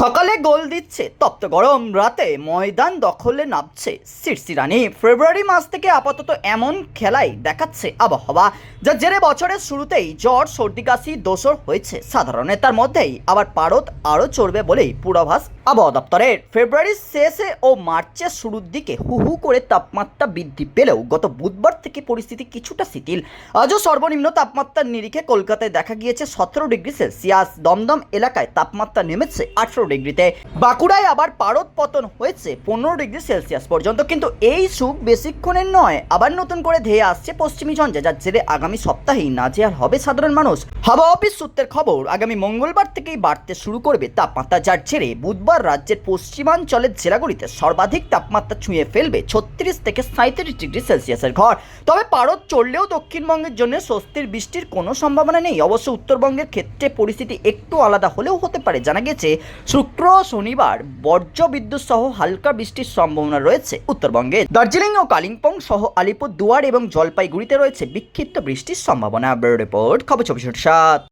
সকালে গোল দিচ্ছে, তপ্ত গরম রাতে ময়দান দখলে নামছে সিরসিরানি ফেব্রুয়ারি মাস থেকে আপাতত এমন খেলাই দেখাচ্ছে আবহাওয়া, যা জেরে বছরের শুরুতেই জ্বর, সর্দি, কাশি, দোসর হয়েছে সাধারণের তার মধ্যেই। আবার পারদ আরও চড়বে বলেই পূর্বাভাস আবহাওয়া দপ্তরের। ফেব্রুয়ারির শেষে ও মার্চের শুরুর দিকে হু হু করে তাপমাত্রা বৃদ্ধি পেলেও গত বুধবার থেকে পরিস্থিতি কিছুটা শিথিল। আজও সর্বনিম্ন তাপমাত্রার নিরিখে কলকাতায় দেখা গিয়েছে সতেরো ডিগ্রি সেলসিয়াস। দমদম এলাকায় তাপমাত্রা নেমেছে আঠেরো ডিগ্রিতে। বাঁকুড়ায় আবার পারদ পতন হয়েছে পনেরো ডিগ্রি সেলসিয়াস পর্যন্ত, কিন্তু এই সুখ বেশিক্ষণের নয়। আবার নতুন করে ধেয়ে আসছে পশ্চিমী ঝঞ্ঝে, যার জেরে আগামী সপ্তাহেই নাজেহাল হবে সাধারণ মানুষ। হাওয়া অফিস সূত্রের খবর, আগামী মঙ্গলবার থেকেই বাড়তে শুরু করবে তাপমাত্রা, যার জেরে বুধবার রাজ্যের পশ্চিমাঞ্চলের জেলাগুলিতে সর্বাধিক তাপমাত্রা ছুঁয়ে ফেলবে ছত্রিশ থেকে সাঁত্রিশ ডিগ্রি সেলসিয়াসের ঘর। তবে পারদ চড়লেও দক্ষিণবঙ্গের জন্য স্বস্তির বৃষ্টির কোনো সম্ভাবনা নেই। অবশ্য উত্তরবঙ্গের ক্ষেত্রে পরিস্থিতি একটু আলাদা হলেও হতে পারে, জানা গেছে শুক্র, শনিবার বর্জ্য বিদ্যুৎ সহ হালকা বৃষ্টির সম্ভাবনা রয়েছে উত্তরবঙ্গে। দার্জিলিং ও কালিম্পং সহ আলিপুর দুয়ার এবং জলপাইগুড়িতে রয়েছে বিক্ষিপ্ত বৃষ্টির সম্ভাবনা। ব্যুরো রিপোর্ট, খবর চব্বিশ সাত।